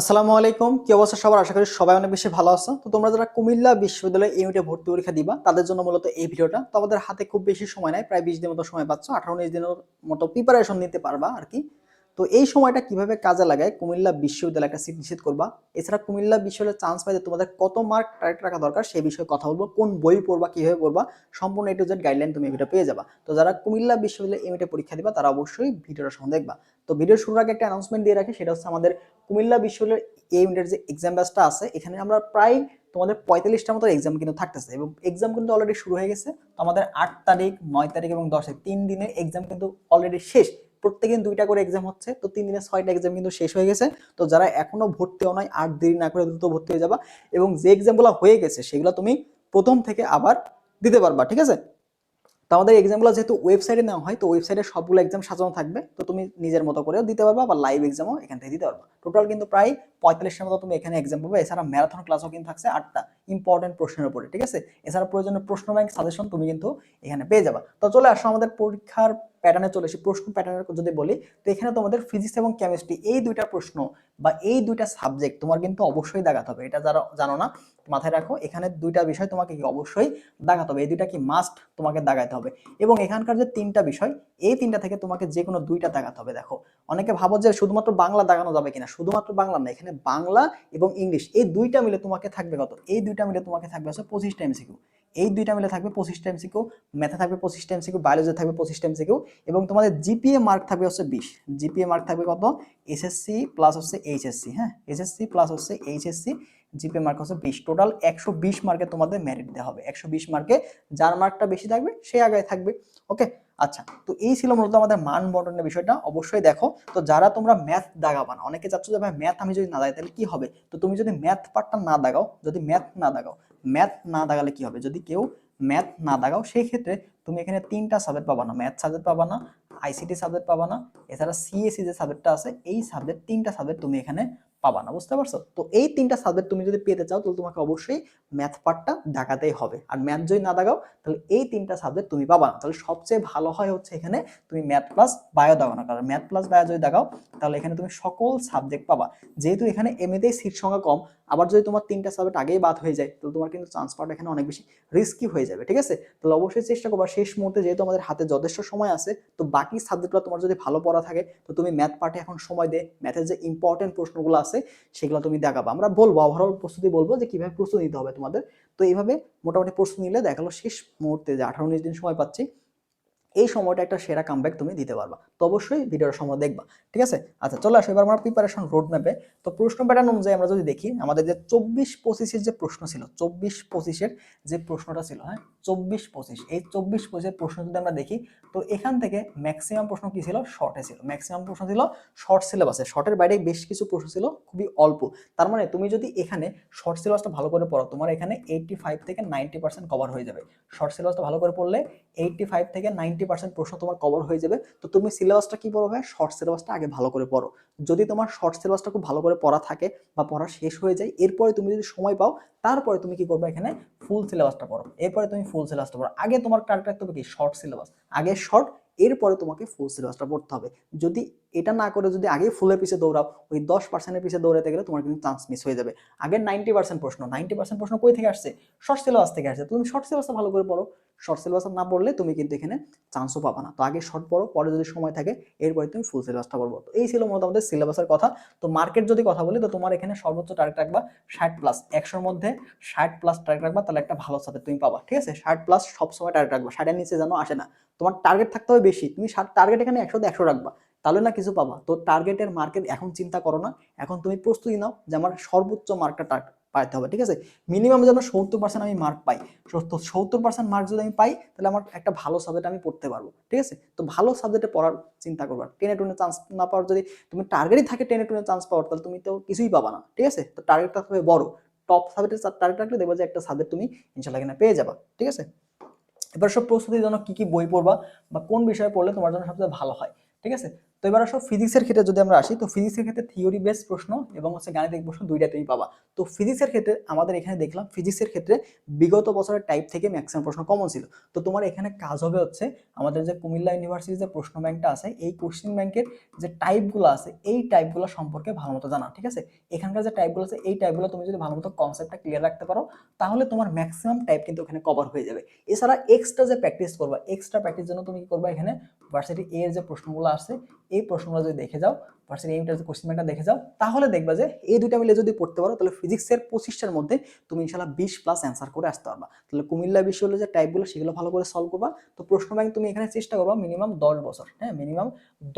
আসসালামু আলাইকুম। কি অবস্থা সবার? আশা করি সবাই অনেক বেশি ভালো আছো। তো তোমরা যারা কুমিল্লা বিশ্ববিদ্যালয়ে ইউনিটে ভর্তি পরীক্ষা দিবা, তাদের জন্য মূলত এই ভিডিওটা। তো আমাদের হাতে খুব বেশি সময় নাই, প্রায় বিশ দিনের মতো সময় পাচ্ছ। আঠারো উনিশ দিনের মতো প্রিপারেশন নিতে পারবা আর কি। তো এই সময়টা কীভাবে কাজে লাগায়? কুমিল্লা বিশ্ববিদ্যালয় একটা সিট নিশ্চিত করবা। এছাড়া কুমিল্লা বিশ্ববিদ্যালয়ে চান্স পাইতে তোমাদের কত মার্ক টার্গেট রাখা দরকার সেই বিষয়ে কথা বলব। কোন বই পড়বা, কীভাবে পড়বা, সম্পূর্ণ এ টু জেড গাইডলাইন তুমি ভিডিও পেয়ে যাবা। তো যারা কুমিল্লা বিশ্ববিদ্যালয়ে ইউনিটে পরীক্ষা দিবা, তারা অবশ্যই ভিডিওটা সঙ্গে দেখবা। তো ভিডিও শুরুর আগে একটা অ্যানাউন্সমেন্ট দিয়ে রাখি, সেটা হচ্ছে আমাদের কুমিল্লা বিশ্ববিদ্যালয়ের ইউনিটের যে এক্সাম ব্যাচটা আছে, এখানে আমরা প্রায় তোমাদের পঁয়তাল্লিশটা মতো এক্সাম কিন্তু থাকতেছে এবং এক্সাম কিন্তু অলরেডি শুরু হয়ে গেছে। তো আমাদের আট তারিখ, নয় তারিখ এবং দশ তারিখ, তিন দিনের এক্সাম কিন্তু অলরেডি শেষ। প্রত্যেকদিন দুইটা করে এক্সাম হচ্ছে, তো তিন দিনে ছয়টা এক্সাম কিন্তু শেষ হয়ে গেছে। তো যারা এখনও ভর্তি হও নয় আট দেরি না করে দ্রুত ভর্তি হয়ে যাবা এবং যে এক্সামগুলো হয়ে গেছে, সেগুলো তুমি প্রথম থেকে আবার দিতে পারবা, ঠিক আছে? তো আমাদের এক্সামগুলো যেহেতু ওয়েবসাইটে নেওয়া হয়, তো ওয়েবসাইটে সবগুলো এক্সাম সাজানো থাকবে, তো তুমি নিজের মতো করেও দিতে পারবা বা লাইভ এক্সামও এখান থেকে দিতে পারবা। টোটাল কিন্তু প্রায় পঁয়তাল্লিশটার মতো তুমি এখানে এক্সাম পাবে। এছাড়া ম্যারাথন ক্লাসও কিন্তু থাকছে আটটা ইম্পর্টেন্ট প্রশ্নের উপরে, ঠিক আছে? এছাড়া প্রয়োজনীয় প্রশ্ন ব্যাংক সাজেশন তুমি কিন্তু এখানে পেয়ে যাবা। তো চলে আসো আমাদের পরীক্ষার প্যাটার্নে চলে এসে প্রশ্ন প্যাটার্নের যদি বলি, তো এখানে তোমাদের ফিজিক্স এবং কেমিস্ট্রি এই দুইটা প্রশ্ন বা এই দুইটা সাবজেক্ট তোমার কিন্তু অবশ্যই দেখাতে হবে। এটা যারা জানো না, মাথায় রাখো, এখানে দুইটা বিষয় তোমাকে কি অবশ্যই দেখাতে হবে। এই দুইটা কি মাস্ট তোমাকে দেখাতে হবে। এবং এখানকার যে তিনটা বিষয়, এই তিনটা থেকে তোমাকে যে কোনো দুইটা দেখাতে হবে। দেখো, অনেকে ভাবো যে শুধুমাত্র বাংলা দেখানো যাবে কিনা? শুধুমাত্র বাংলা না, এখানে বাংলা এবং ইংলিশ, এই দুইটা মিলে তোমাকে থাকবে কত? এই দুইটা মিলে তোমাকে থাকবে হচ্ছে পঁচিশটা এমসিকিউ এই দুইটা মিলে থাকবে পঁচিশটা এমসিকিউ ম্যাথে থাকবে পঁচিশটা এমসিকিউ বায়োলজি থাকবে পঁচিশটা এমসিকিউ এবং তোমাদের জিপিএ মার্ক থাকবে হচ্ছে বিশ জিপিএ মার্ক থাকবে কত? এসএসসি প্লাস হচ্ছে এইচএসসি হ্যাঁ? এসএসসি প্লাস হচ্ছে এইচএসসি জিপিএ মার্ক হচ্ছে বিশ টোটাল একশো বিশ মার্কে তোমাদের মেরিট দেওয়া হবে, একশো বিশ মার্কে যার মার্কটা বেশি থাকবে সে আগে থাকবে ওকে আচ্ছা তো এই ছিল মূলত আমাদের মান বন্টনের বিষয়টা। অবশ্যই দেখো, তো যারা তোমরা ম্যাথ দাগাবা না অনেকে চাচ্ছ যে, ভাই ম্যাথ আমি যদি না দাগাই, তাহলে কি হবে? তো তুমি যদি ম্যাথ পার্টটা না দাগাও, যদি ম্যাথ না দাগাও ম্যাথ না দাগালে কি হবে? যদি কেউ ম্যাথ না দাগাও সেই ক্ষেত্রে তুমি এখানে তিনটা সাবজেক্ট পাবা না। ম্যাথ সাবজেক্ট পাবা না আইসিটি সাবজেক্ট পাবা না, এছাড়া সিএসসি যে সাবজেক্টটা আছে, এই সাবজেক্ট তিনটা সাবজেক্ট তুমি এখানে পাবা না, বুঝতে পারছ? তো এই তিনটা সাবজেক্ট তুমি যদি পেতে চাও, তাহলে তোমাকে অবশ্যই ম্যাথ পার্টটা দেখাতেই হবে। আর ম্যাথ যদি না দেখাও, তাহলে এই তিনটা সাবজেক্ট তুমি পাবা না। তাহলে সবচেয়ে ভালো হয় হচ্ছে এখানে তুমি ম্যাথ প্লাস বায়ো দেওয়া না। কারণ ম্যাথ প্লাস বায়ো যদি দেখাও, তাহলে এখানে তুমি সকল সাবজেক্ট পাবা। যেহেতু এখানে এমনিতেই সিট সংখ্যা কম, আবার যদি তোমার তিনটা সাবজেক্ট আগেই বাদ হয়ে যায়, তাহলে তোমার কিন্তু চান্স পাওয়াটা এখানে অনেক বেশি রিস্কি হয়ে যাবে, ঠিক আছে? তাহলে অবশ্যই চেষ্টা করবা। শেষ মুহূর্তে যেহেতু আমাদের হাতে যথেষ্ট সময় আছে, তো বাকি সাবজেক্টগুলো তোমার যদি ভালো পড়া থাকে, তো তুমি ম্যাথ পার্টে এখন সময় দে। ম্যাথের যে ইম্পর্টেন্ট প্রশ্নগুলো আছে, সেগুলো তুমি দেখাবা। আমরা বলব ওভারঅল প্রস্তুতি বলব যে কীভাবে প্রস্তুতি নিতে হবে তোমাদের। তো এইভাবে মোটামুটি প্রস্তুতি নিলে দেখাল শেষ মুহূর্তে যে আঠারো উনিশ দিন সময় পাচ্ছি, এই সময়টা একটা সেরা কামব্যাক তুমি দিতে পারবা। তো অবশ্যই ভিডিওর সময় দেখবা, ঠিক আছে? আচ্ছা চলে আসো, এবার আমরা প্রিপারেশন রোড ম্যাপে তো প্রশ্ন প্যাটার্ন অনুযায়ী আমরা যদি দেখি, আমাদের যে চব্বিশ পঁচিশের যে প্রশ্ন ছিল, চব্বিশ পঁচিশের যে প্রশ্নটা ছিল হ্যাঁ? চব্বিশ পঁচিশ। এই চব্বিশ পঁচিশের প্রশ্ন যদি আমরা দেখি, তো এখান থেকে ম্যাক্সিমাম প্রশ্ন কি ছিল? শর্টে ছিল। ম্যাক্সিমাম প্রশ্ন ছিল শর্ট সিলেবাসে শর্টের বাইরে বেশ কিছু প্রশ্ন ছিল, খুবই অল্প। তার মানে তুমি যদি এখানে শর্ট সিলেবাসটা ভালো করে পড়ো, তোমার এখানে এইটটি ফাইভ থেকে নাইনটি পার্সেন্ট কভার হয়ে যাবে। শর্ট সিলেবাসটা ভালো করে পড়লে এইটটি ফাইভ থেকে নাইনটি পার্সেন্ট প্রশ্ন তোমার কভার হয়ে যাবে। তো তুমি সিলেবাসটা কি পড়ো ভাই? শর্ট সিলেবাসটা আগে ভালো করে পড়ো। যদি তোমার শর্ট সিলেবাসটা খুব ভালো করে পড়া থাকে বা পড়া শেষ হয়ে যায়, এরপরে তুমি যদি সময় পাও, তারপরে তুমি কি করবে এখানে? ফুল সিলেবাসটা পড়ো। এরপরে তুমি ফুল সিলেবাসটা পড়ো। আগে তোমার টার্গেট রাখতে হবে কি? শর্ট সিলেবাস আগে শর্ট এরপরে তোমাকে ফুল সিলেবাসটা পড়তে হবে। যদি এটা না করে যদি আগে ফুলের পিছিয়ে দৌড়াও, ওই দশ পার্সেন্টের পিছিয়ে দৌড়াতে গেলে তোমার কিন্তু চান্স মিস হয়ে যাবে। আগে নাইনটি পার্সেন্ট প্রশ্ন নাইনটি পার্সেন্ট প্রশ্ন কই থেকে আসছে? শর্ট সিলেবাস থেকে আসছে। তুমি শর্ট সিলেবাসটা ভালো করে পড়ো। শর্ট সিলেবাস না পড়লে তুমি কিন্তু এখানে চান্সও পাবা না। তো আগে শর্ট পড়ো, পরে যদি সময় থাকে, এরপরে তুমি ফুল সিলেবাসটা পড়ব। তো এই ছিল মূলত আমাদের সিলেবাসের কথা। তো মার্কেট যদি কথা বলি, তো তোমার এখানে সর্বোচ্চ টার্গেট রাখবা ষাট প্লাস একশোর মধ্যে ষাট প্লাস টার্গেট রাখবা, তাহলে একটা ভালো সাথে তুমি পাবা। ঠিক আছে? ষাট প্লাস সবসময় টার্গেট রাখবা। ষাটের নিচে যেন আসে না। তোমার টার্গেট থাকতে হবে বেশি। তুমি ষাট টার্গেট এখানে একশো একশো রাখবা। তাহলে না কিছু পাবা। তো টার্গেটের মার্কেট এখন চিন্তা করো না। এখন তুমি প্রস্তুতি নাও যে আমার সর্বোচ্চ মার্কটা পাইতে হবে, ঠিক আছে? মিনিমাম যেন সত্তর পার্সেন্ট আমি মার্ক পাই। সত্তর পার্সেন্ট মার্ক যদি আমি পাই, তাহলে আমার একটা ভালো সাবজেক্ট আমি পড়তে পারব, ঠিক আছে? তো ভালো সাবজেক্টে পড়ার চিন্তা করবা। টেনে টুনে চান্স না পাওয়ার যদি তুমি টার্গেটই থাকে টেনে টুনে চান্স পাওয়ার তাহলে তুমি তো কিছুই পাবা না, ঠিক আছে? তো টার্গেটটা হবে বড়। টপ সাবজেক্টের টার্গেট রাখলে দেখব যে একটা সাবজেক্ট তুমি ইনশাল্লাহ কিনা পেয়ে যাবা, ঠিক আছে? এবার সব প্রস্তুতির জন্য কি কি বই পড়বা বা কোন বিষয়ে পড়লে তোমার জন্য সবচেয়ে ভালো হয়, ঠিক আছে? তো এবার আসো ফিজিক্সের ক্ষেত্রে যদি আমরা আসি, তো ফিজিক্সের ক্ষেত্রে থিওরি বেস প্রশ্ন এবং হচ্ছে গাণিতিক প্রশ্ন দুইটা তুমি পাবা। তো ফিজিক্সের ক্ষেত্রে আমাদের এখানে দেখলাম ফিজিক্সের ক্ষেত্রে বিগত বছরের টাইপ থেকে ম্যাক্সিমাম প্রশ্ন কমন ছিল। তো তোমার এখানে কাজ হবে হচ্ছে আমাদের যে কুমিল্লা ইউনিভার্সিটির যে প্রশ্ন ব্যাংকটা আছে, এই কোশ্চেন ব্যাংকের যে টাইপগুলো আছে, এই টাইপগুলো সম্পর্কে ভালো মতো জানা, ঠিক আছে? এখানকার যে টাইপগুলো আছে, এই টাইপগুলো তুমি যদি ভালো মতো কনসেপ্টটা ক্লিয়ার রাখতে পারো, তাহলে তোমার ম্যাক্সিমাম টাইপ কিন্তু ওখানে কভার হয়ে যাবে। এছাড়া এক্সট্রা যে প্র্যাকটিস করবা এক্সট্রা প্র্যাকটিস জন্য তুমি কি করবা এখানে? ভার্সিটি এর যে প্রশ্নগুলো আছে এই প্রশ্নগুলো যদি দেখে যাও ভার্সিটি যে কোশ্চেন দেখে যাও, তাহলে দেখবা যে এই দুইটা মিলে যদি পড়তে পারো, তাহলে ফিজিক্সের পঁচিশটার মধ্যে তুমি ইনশাল্লাহ বিশ প্লাস অ্যান্সার করে আসতে পারবা। তাহলে কুমিল্লা বিশ্ববিদ্যালয়ের যে টাইপগুলো সেগুলো ভালো করে সলভ করবা। তো প্রশ্ন ব্যাংক তুমি এখানে চেষ্টা করবা মিনিমাম দশ বছর হ্যাঁ? মিনিমাম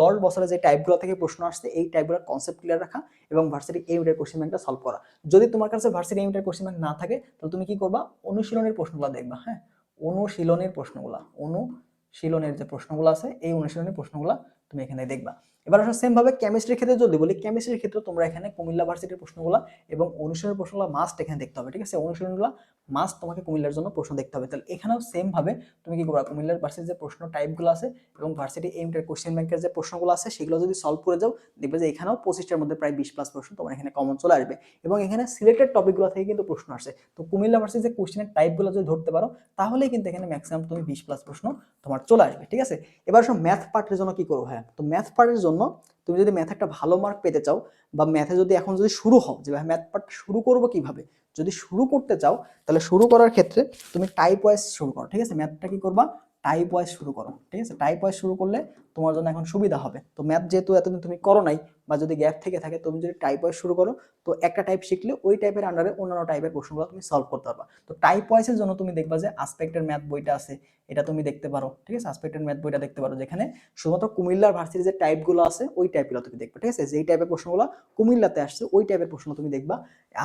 দশ বছরের যে টাইপগুলো থেকে প্রশ্ন আসছে, এই টাইপগুলোর কনসেপ্ট ক্লিয়ার রাখা এবং ভার্সিটি এইটার কোশ্চেন ব্যাংকটা সলভ করা। যদি তোমার কাছে ভার্সিটি এইটার কোশ্চেন ব্যাংক না থাকে, তাহলে তুমি কি করবা? অনুশীলনের প্রশ্নগুলো দেখবা হ্যাঁ? অনুশীলনের প্রশ্নগুলা, অনুশীলনের যে প্রশ্নগুলো আছে, এই অনুশীলনের প্রশ্নগুলো তুমি এখানে দেখবা। এবার আসলে সেম ভাবে কেমিস্ট্রির ক্ষেত্রে যদি বলি কেমিস্ট্রির ক্ষেত্রে তোমরা এখানে কুমিল্লা ভার্সিটির প্রশ্নগুলো এবং অনুশীলনের প্রশ্নগুলো মাস্ট এখানে দেখতে হবে, ঠিক আছে? অনুশীলনগুলো মাস্ট তোমাকে কুমিল্লার জন্য প্রশ্ন দেখতে হবে। তাহলে এখানেও সেম ভাবে তুমি কি করবা? কুমিল্লার ভার্সিটির যে প্রশ্ন টাইপগুলো আছে এবং ভার্সিটি এইমটার কোশ্চেন ব্যাংকের যে প্রশ্নগুলো আছে, সেগুলো যদি সলভ করে যাও, দেখবে যে এখানেও পঁচিশটার মধ্যে প্রায় বিশ প্লাস প্রশ্ন তোমার এখানে কমন চলে আসবে। এবং এখানে সিলেক্টেড টপিকগুলো থেকে কিন্তু প্রশ্ন আসে। তো কুমিল্লা ভার্সিটির যে কোশ্চেনের টাইপগুলো যদি ধরতে পারো, তাহলেই কিন্তু এখানে ম্যাক্সিমাম তুমি বিশ প্লাস প্রশ্ন তোমার চলে আসবে, ঠিক আছে? এবার সব ম্যাথ পার্টের জন্য কি করব হ্যাঁ তো ম্যাথ পার্টের জন্য তুমি যদি ম্যাথে একটা ভালো মার্ক পেতে চাও বা ম্যাথে যদি এখন যদি শুরু হও, যে ম্যাথ পার্ট শুরু করব কীভাবে? যদি শুরু করতে চাও, তাহলে শুরু করার ক্ষেত্রে তুমি টাইপ ওয়াইজ শুরু করো, ঠিক আছে? ম্যাথটা কি করবা? টাইপ ওয়াইজ শুরু করো, ঠিক আছে? টাইপ ওয়াইজ শুরু করলে তোমার জন্য এখন সুবিধা হবে। তো ম্যাথ যেহেতু এতদিন তুমি করো নাই বা যদি গ্যাপ থেকে থাকে, তুমি যদি টাইপ ওয়াইজ শুরু করো, তো একটা টাইপ শিখলে ওই টাইপের আন্ডারে অন্যান্য টাইপের প্রশ্নগুলো তুমি সলভ করতে পারবা। তো টাইপ ওয়াইজের জন্য তুমি দেখবা যে আসপেক্টের ম্যাথ বইটা আছে, এটা তুমি দেখতে পারো, ঠিক আছে? আসপেক্টের ম্যাথ বইটা দেখতে পারো, যেখানে শুধুমাত্র কুমিল্লার ভার্সিটির যে টাইপগুলো আছে, ওই টাইপগুলো তুমি দেখবে, ঠিক আছে? যেই টাইপের প্রশ্নগুলো কুমিল্লাতে আসছে, ওই টাইপের প্রশ্ন তুমি দেখবা।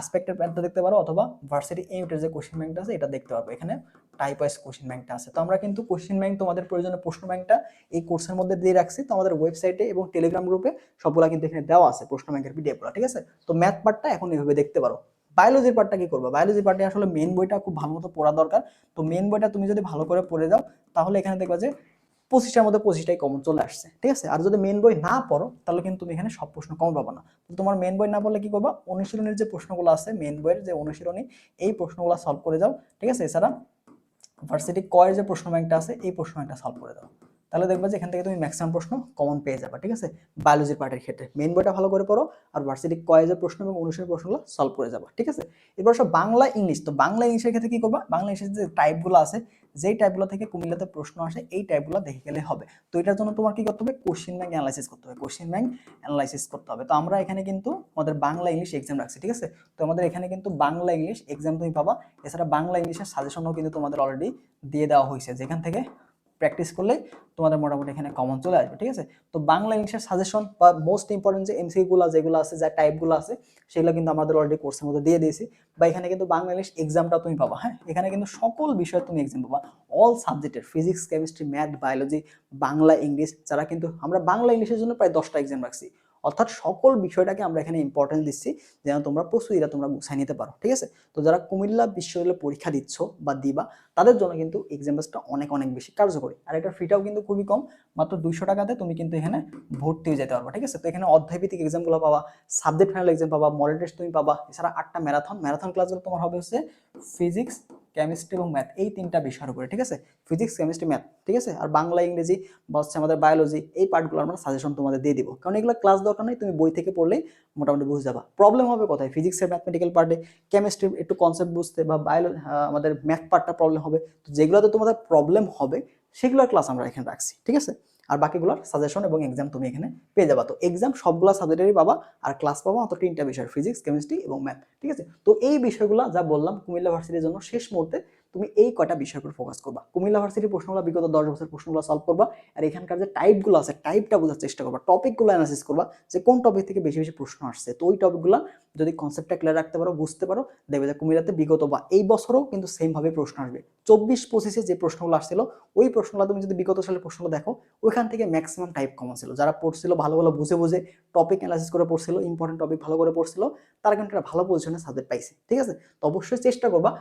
আসপেক্টের ম্যাথটা দেখতে পারো, অথবা ভার্সিটি এইটের যে কোশ্চেন ব্যাংকটা আছে, এটা দেখতে পারব। এখানে টাইপ ওয়াইজ কোশ্চেন ব্যাংকটা আছে। তো আমরা কিন্তু কোশ্চেন ব্যাংক তোমাদের প্রয়োজনীয় প্রশ্ন ব্যাংকটা এই কোর্সের মধ্যে দিয়ে রাখছি। তো আমাদের ওয়েবসাইটে এবং টেলিগ্রাম গ্রুপে সবগুলা কিন্তু এখানে দেওয়া আছে প্রশ্ন ব্যাংকের পিডিএফগুলো ঠিক আছে? তো ম্যাথ পার্টটা এখন এইভাবে দেখতে পারো। বায়োলজির পার্টটা কি করব? বায়োলজি পার্টে আসলে মেন বইটা খুব ভালো মতো পড়া দরকার। তো মেন বইটা তুমি যদি ভালো করে পড়ে যাও, তাহলে এখানে দেখবা যে পঁচিশটার মধ্যে পঁচিশটাই কমন চলে আসছে, ঠিক আছে? আর যদি মেন বই না পড়ো, তাহলে কিন্তু তুমি এখানে সব প্রশ্ন কম পাবো না। তো তোমার মেন বই না পড়লে কি করবা? অনুশীলনের যে প্রশ্নগুলো আছে মেন বইয়ের যে অনুশীলনী, এই প্রশ্নগুলো সলভ করে যাও, ঠিক আছে? এছাড়া ভার্সিটি কয়ের যে প্রশ্ন ব্যাংকটা আছে, এই প্রশ্ন ব্যাংকটা সলভ করে দাও। তাহলে দেখবা যে এখান থেকে তুমি ম্যাক্সিমাম প্রশ্ন কমন পেয়ে যাবে, ঠিক আছে? বায়োলজির পার্টের ক্ষেত্রে। মেন বইটা ভালো করে পড়ো আর ভার্সিটি কয়েজের প্রশ্ন এবং অনুষ্ঠানের প্রশ্নগুলো সলভ করে যাব, ঠিক আছে? এরপর সব বাংলা ইংলিশ তো বাংলা ইংলিশের ক্ষেত্রে কী করবা? বাংলা ইংলিশের যে টাইপগুলো আছে যেই টাইপগুলো থেকে কুমিল্লাতে প্রশ্ন আসে, এই টাইপগুলো দেখে গেলে হবে। তো এটার জন্য তোমার কি করতে হবে? কোশ্চেন ব্যাংক অ্যানালাইসিস করতে হবে। কোশ্চিন ব্যাংক অ্যানালাইসিস করতে হবে। তো আমরা এখানে কিন্তু আমাদের বাংলা ইংলিশ এক্সাম রাখছি, ঠিক আছে? তো আমাদের এখানে কিন্তু বাংলা ইংলিশ এক্সাম তুমি পাবা। এছাড়া বাংলা ইংলিশের সাজেশনও কিন্তু তোমাদের অলরেডি দিয়ে দেওয়া হয়েছে। যেখান থেকে প্র্যাকটিস করলে তোমাদের মোটামুটি এখানে কমন চলে আসবে, ঠিক আছে? তো বাংলা ইংলিশের সাজেশন বা মোস্ট ইম্পর্টেন্ট যে এমসিগুলো যেগুলো আছে, যা টাইপগুলো আছে, সেগুলো কিন্তু আমাদের অলরেডি কোর্সের মধ্যে দিয়ে দিয়েছি। বা এখানে কিন্তু বাংলা ইংলিশ এক্সামটা তুমি পাবা হ্যাঁ? এখানে কিন্তু সকল বিষয়ে তুমি এক্সাম পাবা। অল সাবজেক্টের physics chemistry math biology Bangla English যারা কিন্তু আমরা বাংলা ইংলিশের জন্য প্রায় দশটা এক্সাম রাখছি। অর্থাৎ সকল বিষয়টাকে আমরা এখানে ইম্পর্টেন্স দিচ্ছি, যেন তোমরা প্রস্তুতিটা তোমরা গুছাই নিতে পারো, ঠিক আছে? তো যারা কুমিল্লা বিশ্ববিদ্যালয়ে পরীক্ষা দিচ্ছ বা দিবা, তাদের জন্য কিন্তু এক্সাম অনেক অনেক বেশি কার্যকরী। আর এটার ফিটাও কিন্তু খুবই কম, মাত্র দুইশো টাকাতে তুমি কিন্তু এখানে ভর্তি হয়ে যেতে পারবা, ঠিক আছে? তো এখানে অধ্যায়ভিত্তিক এক্সামগুলো পাবা সাবজেক্ট ফাইনাল এক্সাম পাবা মডেল টেস্ট তুমি পাবা, এছাড়া আটটা ম্যারাথন ম্যারাথন ক্লাসগুলো তোমার হবে হচ্ছে ফিজিক্স কেমিস্ট্রি এবং ম্যাথ এই তিনটা বিষয়ের উপরে, ঠিক আছে? ফিজিক্স কেমিস্ট্রি ম্যাথ ঠিক আছে? আর বাংলা, ইংরেজি বা হচ্ছে আমাদের বায়োলজি এই পার্টগুলো আমরা সাজেশন তোমাদের দিয়ে দিব। কারণ এগুলো ক্লাস দরকার নেই, তুমি বই থেকে পড়লেই মোটামুটি বুঝে যাবা। প্রবলেম হবে কোথায়? ফিজিক্সের ম্যাথমেটিক্যাল পার্টে কেমিস্ট্রি একটু কনসেপ্ট বুঝতে বা বায়োলো আমাদের ম্যাথ পার্টটা প্রবলেম হবে। তো যেগুলোতে তোমাদের প্রবলেম হবে, সেগুলোর ক্লাস আমরা এখানে রাখছি, ঠিক আছে? আর বাকিগুলোর সাজেশন এবং এক্সাম তুমি এখানে পেয়ে যাবা। তো এক্সাম সবগুলো সাবজেক্টেরই পাবা আর ক্লাস পাবা অত তিনটা বিষয় ফিজিক্স কেমিস্ট্রি এবং ম্যাথ ঠিক আছে? তো এই বিষয়গুলো যা বললাম কুমিল্লা ভার্সিটির জন্য শেষ মুহূর্তে তুমি এই কটা বিষয়ের উপর ফোকাস করবা? কুমিল্লা ভার্সিটির প্রশ্নগুলো বিগত দশ বছর প্রশ্নগুলো সলভ করবা আর এখানকার যে টাইপগুলো আছে টাইপটা বোঝার চেষ্টা করবা টপিকগুলো অ্যানালাইসিস করবা যে কোন টপিক থেকে বেশি বেশি প্রশ্ন আসছে। তো ওই টপিকগুলো যদি কনসেপ্টটা ক্লিয়ার রাখতে পারো, বুঝতে পারো, দেখবে যে কুমিল্লাতে বিগত বা এই বছরও কিন্তু সেমভাবে প্রশ্ন আসবে। চব্বিশ পঁচিশে যে প্রশ্নগুলো আসছিল, ওই প্রশ্নগুলো তুমি যদি বিগত সালের প্রশ্নগুলো দেখো, ওইখান থেকে ম্যাক্সিমাম টাইপ কমন ছিল। যারা পড়ছিল ভালো ভালো বুঝে বুঝে টপিক অ্যানালাইসিস করে পড়ছিল ইম্পর্টেন্ট টপিক ভালো করে পড়ছিল, তারা কিন্তু একটা ভালো পজিশনে সাবজেক্ট পাইছে। ঠিক আছে? তো অবশ্যই চেষ্টা করবা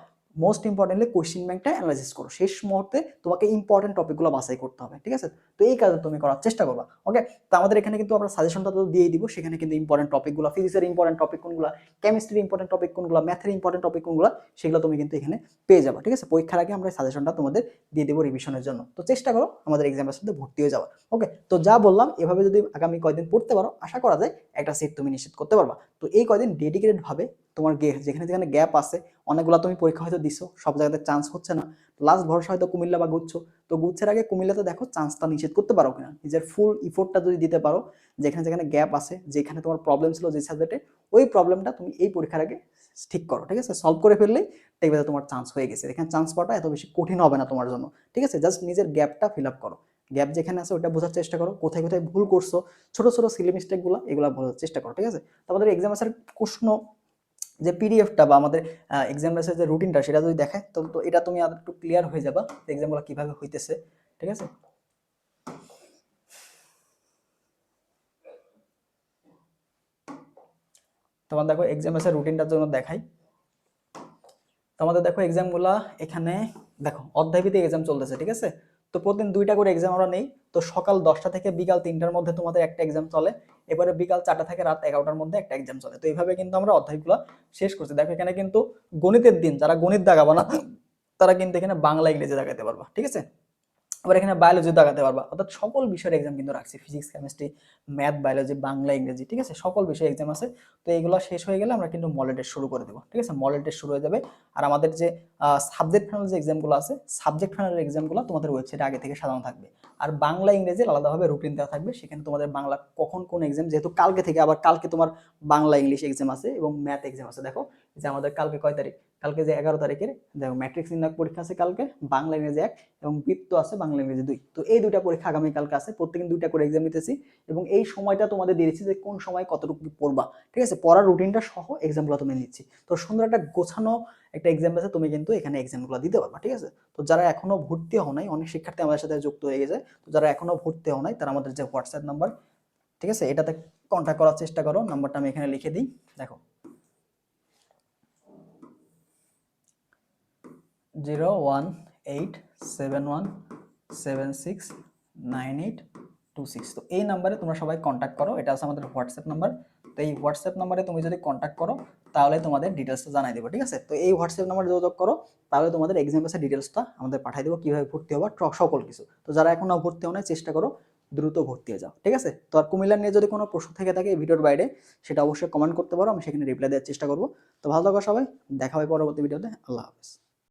মোস্ট ইম্পর্টেন্টলি কোয়েশ্চেন ব্যাংকটা অ্যানালাইসিস করো। শেষ মুহূর্তে তোমাকে ইম্পর্টেন্ট টপিকগুলো বাছাই করতে হবে, ঠিক আছে? তো এই কাজটা তুমি করার চেষ্টা করবা ওকে তো আমাদের এখানে কিন্তু আমরা সাজেশনটা তো দিয়ে দিব, সেখানে কিন্তু ইম্পর্টেন্ট টপিকগুলো ফিজিক্সের ইম্পর্টেন্ট টপিক কোনগুলো কেমিস্ট্রির ইম্পর্টেন্ট টপিক কোনগুলো ম্যাথের ইম্পর্টেন্ট টপিক কোনগুলো, সেগুলো তুমি কিন্তু এখানে পেয়ে যাবে, ঠিক আছে? পরীক্ষার আগে আমরা সাজেশনটা তোমাদের দিয়ে দেবো রিভিশনের জন্য। তো চেষ্টা করো, আমাদের এক্সামের সাথে ভর্তি হয়ে যাওয়া ওকে তো যা বললাম, এভাবে যদি আগামী কয়দিন পড়তে পারো, আশা করা যায় একটা সিট তুমি নিশ্চিত করতে পারবা। তো এই কয়দিন ডেডিকেটেড ভাবে তোমার যেখানে যেখানে গ্যাপ আছে, অনেকগুলো তুমি পরীক্ষা হয়তো দিছো, সব জায়গাতে চান্স হচ্ছে না। লাস্ট ভরসা হয়তো কুমিল্লা বা গুচ্ছ। তো গুচ্ছের আগে কুমিল্লাতে দেখো চান্সটা নিশ্চিত করতে পারো কিনা। নিজের ফুল ইফোর্টটা যদি দিতে পারো, যেখানে যেখানে গ্যাপ আছে, যেখানে তোমার প্রবলেম ছিল, যে সাবজেক্টে ওই প্রবলেমটা তুমি এই পরীক্ষার আগে ঠিক করো, ঠিক আছে? সলভ করে ফেললেই দেখবে তোমার চান্স হয়ে গেছে। এখানে চান্স পাওয়াটা এত বেশি কঠিন হবে না তোমার জন্য, ঠিক আছে? জাস্ট নিজের গ্যাপটা ফিল আপ করো। গ্যাপ যেখানে আছে ওটা বোঝার চেষ্টা করো, কোথায় কোথায় ভুল করছ, ছোটো ছোটো সিলি মিস্টেকগুলো এগুলো বোঝার চেষ্টা করো, ঠিক আছে? তো আমাদের এক্সাম আসার প্রশ্ন যে পিডিএফটা বা আমাদের এক্সাম বেসের যে রুটিনটা সেটা যদি দেখায়, তো এটা তুমি আর একটু ক্লিয়ার হয়ে যাবা এক্সামগুলো কীভাবে হইতেছে, ঠিক আছে? তোমার দেখো এক্সাম বেসের রুটিনটার জন্য দেখাই। তোমাদের দেখো এক্সামগুলা এখানে, দেখো অধ্যায়ভিত্তিক এক্সাম চলতেছে, ঠিক আছে? তো প্রতিদিন দুইটা করে এক্সাম আমরা নেই। তো সকাল দশটা থেকে বিকাল তিনটার মধ্যে তোমাদের একটা এক্সাম চলে। এবারে বিকাল চারটা থেকে রাত এগারোটার মধ্যে একটা এক্সাম চলে। তো এইভাবে কিন্তু আমরা অধ্যায়গুলো শেষ করছি। দেখো এখানে কিন্তু গণিতের দিন, যারা গণিত দাগাবো না, তারা কিন্তু এখানে বাংলা, ইংরেজি দাগাতে পারবা। ঠিক আছে? আবার এখানে বায়োলজি দাগাতে পারবা। অর্থাৎ সকল বিষয়ের এক্সাম কিন্তু রাখছি। Physics chemistry math biology Bangla, ইংরেজি, ঠিক আছে? সকল বিষয়ে এক্সাম আছে। তো এইগুলো শেষ হয়ে গেলে আমরা কিন্তু মডেল টেস্ট শুরু করে দেবো, ঠিক আছে? মডেল টেস্ট শুরু হয়ে যাবে। আর আমাদের যে সাবজেক্ট ফাইনাল যে এক্সামগুলো আছে সাবজেক্ট ফাইনাল এক্সামগুলো তোমাদের ওয়েবসাইটে আগে থেকে সাজানো থাকবে। আর বাংলা, ইংরেজি আলাদাভাবে রুটিন দেওয়া থাকবে। সেখানে তোমাদের বাংলা কখন কোন এক্সাম যেহেতু কালকে থেকে আবার কালকে তোমার বাংলা, ইংলিশ এক্সাম আছে এবং ম্যাথ এক্সাম আছে। দেখো যে আমাদের কালকে কয় তারিখ? কালকে যে এগারো তারিখের দেখো ম্যাট্রিক্স নির্ণয় পরীক্ষা আছে কালকে, বাংলা ইংরেজি এক এবং বৃত্ত আছে বাংলা ইংরেজি দুই। তো এই দুইটা পরীক্ষা আগামী কালকে আছে, প্রত্যেকদিন দুইটা করে এক্সাম নিতেছি এবং এই সময়টা তোমাদের দিয়েছি যে কোন সময় কতটুকু পড়বা। ঠিক আছে? পড়ার রুটিনটা সহ এক্সামগুলো তুমি নিচ্ছি। তো সুন্দর একটা গোছানো একটা এক্সাম আছে, তুমি কিন্তু এখানে এক্সামগুলো দিতে পারবা, ঠিক আছে? তো যারা এখনও ভর্তি হও নাই, অনেক শিক্ষার্থী আমাদের সাথে যুক্ত হয়ে গেছে, তো যারা এখনও ভর্তি হও নাই, তারা আমাদের যে হোয়াটসঅ্যাপ নাম্বার ঠিক আছে? এটাতে কন্ট্যাক্ট করার চেষ্টা করো নাম্বারটা আমি এখানে লিখে দিই, দেখো। Zero one eight seven one seven six nine eight two six তো এই নাম্বারে তোমরা সবাই কন্ট্যাক্ট করো, এটা আছে আমাদের হোয়াটসঅ্যাপ নাম্বার তো এই হোয়াটসঅ্যাপ নাম্বারে তুমি যদি কন্ট্যাক্ট করো, তাহলে তোমাদের ডিটেলসটা জানাই দেবো, ঠিক আছে? তো এই হোয়াটসঅ্যাপ নাম্বারে যোগাযোগ করো, তাহলে তোমাদের এক্সাম বেসের ডিটেলসটা আমাদের পাঠিয়ে দেবো, কীভাবে ভর্তি হবা সকল কিছু। তো যারা এখনও ভর্তি হও না চেষ্টা করো দ্রুত ভর্তি হয়ে যাও, ঠিক আছে? তো আর কুমিল্লা নিয়ে যদি কোনো প্রশ্ন থেকে থাকে এই ভিডিওর বাইরে, সেটা অবশ্যই কমেন্ট করতে পারো, আমি সেখানে রিপ্লাই দেওয়ার চেষ্টা করব। তো ভালো থাকো সবাই, দেখা হবে পরবর্তী ভিডিওতে, আল্লাহ হাফেজ।